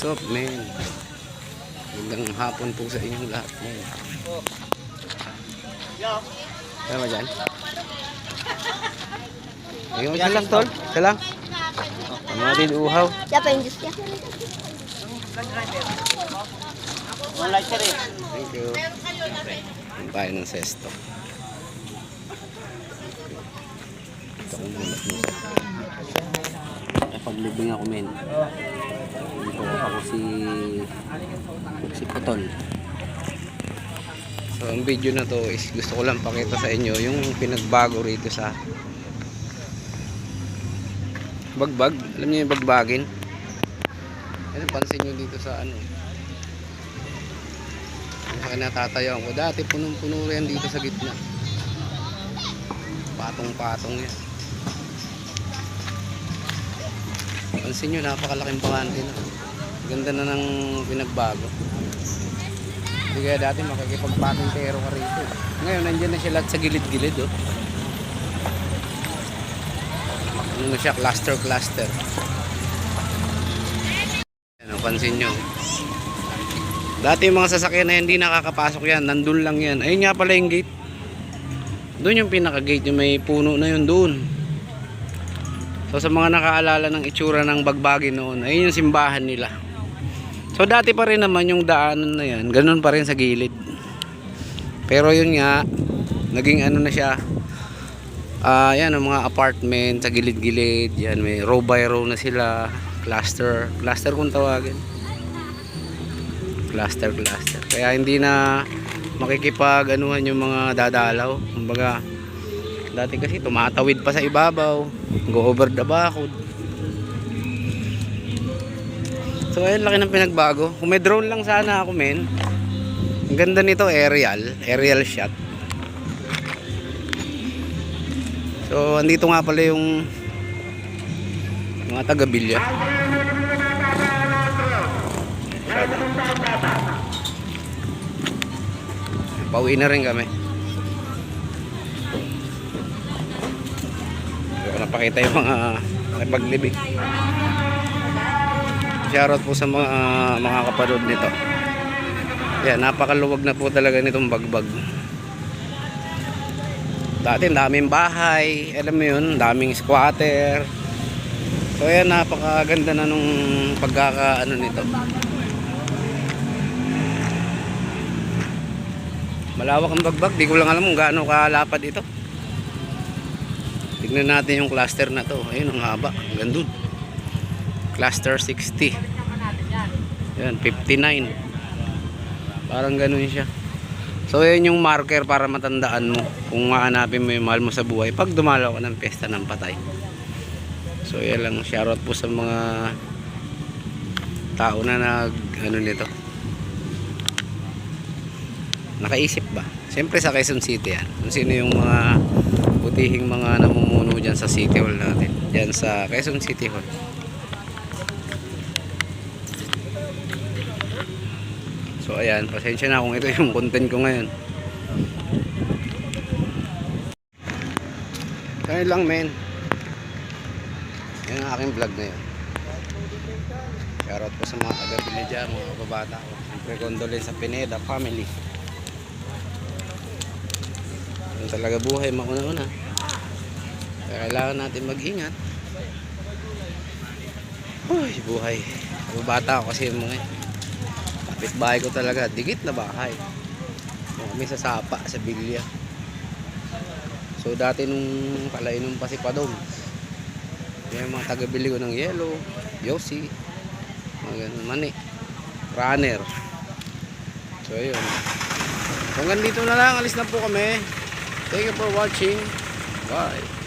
What's up, men? Magandang hapon po sa inyong lahat, men. Ano ba dyan? Ayun, isa lang, tol. Isa lang. Ang mga din uhaw. Siya pa yung Diyos niya. Thank you. Ang tayo ng sesto. Ito kong gulat mo. Napaglibing ako, men. Dito ako si... si Putol. So, ang video na to is gusto ko lang pakita sa inyo yung pinagbago rito sa bagbag. Alam niyo yung bagbagin? Ano, pansin nyo dito sa ano, kaya natatayaw ko. Dati punong-puno yan dito sa gitna. Patong-patong yan. Pansin nyo, napakalaking bakante na. Ganda na ng pinagbago. Hindi kaya dati makikipagpatintero ka rito. Ngayon, nandyan na siya lahat sa gilid-gilid. Oh. Ano na siya, cluster-cluster. Ano, pansin nyo. Dati yung mga sasakyan na hindi nakakapasok yan, nandun lang yan. Ayun nga pala yung gate. Doon yung pinaka-gate, yung may puno na yun doon. So sa mga nakaalala ng itsura ng bagbagi noon, ayun yung simbahan nila. So dati pa rin naman yung daanan na yan, ganun pa rin sa gilid. Pero yun nga, naging ano na siya, ah yan ang mga apartment sa gilid-gilid, yan may row by row na sila, cluster, cluster kung tawagin. Cluster cluster. Kaya hindi na makikipag anuhan yung mga dadalaw. Kumbaga dati kasi tumatawid pa sa ibabaw. Go over the bakod so ayun laki ng pinagbago. Kung may drone lang sana ako men. Ang ganda nito aerial. Aerial shot. So andito nga pala yung mga taga bilya Pauwi na rin kami. Napakita yung mga paglibig. Shoutout po sa mga mga kapanood nito. Yan, napakaluwag na po talaga nitong bagbag. Dati daming bahay, alam mo yun, daming squatter. So yan, napakaganda na nung pagkakaano nito. Malawak ang bagbag, di ko lang alam kung gaano kalapad ito. Tignan natin yung cluster na to. Ayun ang haba, hanggang dun. Cluster 60. Yan, 59. Parang ganun siya. So yun yung marker para matandaan mo kung mahanapin mo yung mahal mo sa buhay pag dumalaw ka ng pesta ng patay. So yan lang, shoutout po sa mga tao na nag ano nito nakaisip ba? Siyempre sa Quezon City yan. Kung sino yung mga butihing mga namumuno dyan sa City Hall natin. Dyan sa Quezon City Hall. So ayan, pasensya na kung ito yung content ko ngayon. Kaya lang men. Yan ang aking vlog na yun. Shoutout po sa mga taga-bili dyan, mga kababata ko. Siyempre condolence sa Pineda family. Yung talaga buhay mauna-una. Kailangan natin mag-ingat. Uy, buhay. Bata ako kasi mga kapit bahay ko talaga. Digit na bahay. Kami sa sa Bilya. So dati nung palainom pa si Padong. Yung mga taga-bili ko ng yellow, Yossi, mga mani, runner. So ayun. Hanggang dito na lang, alis na po kami. Thank you for watching. Bye.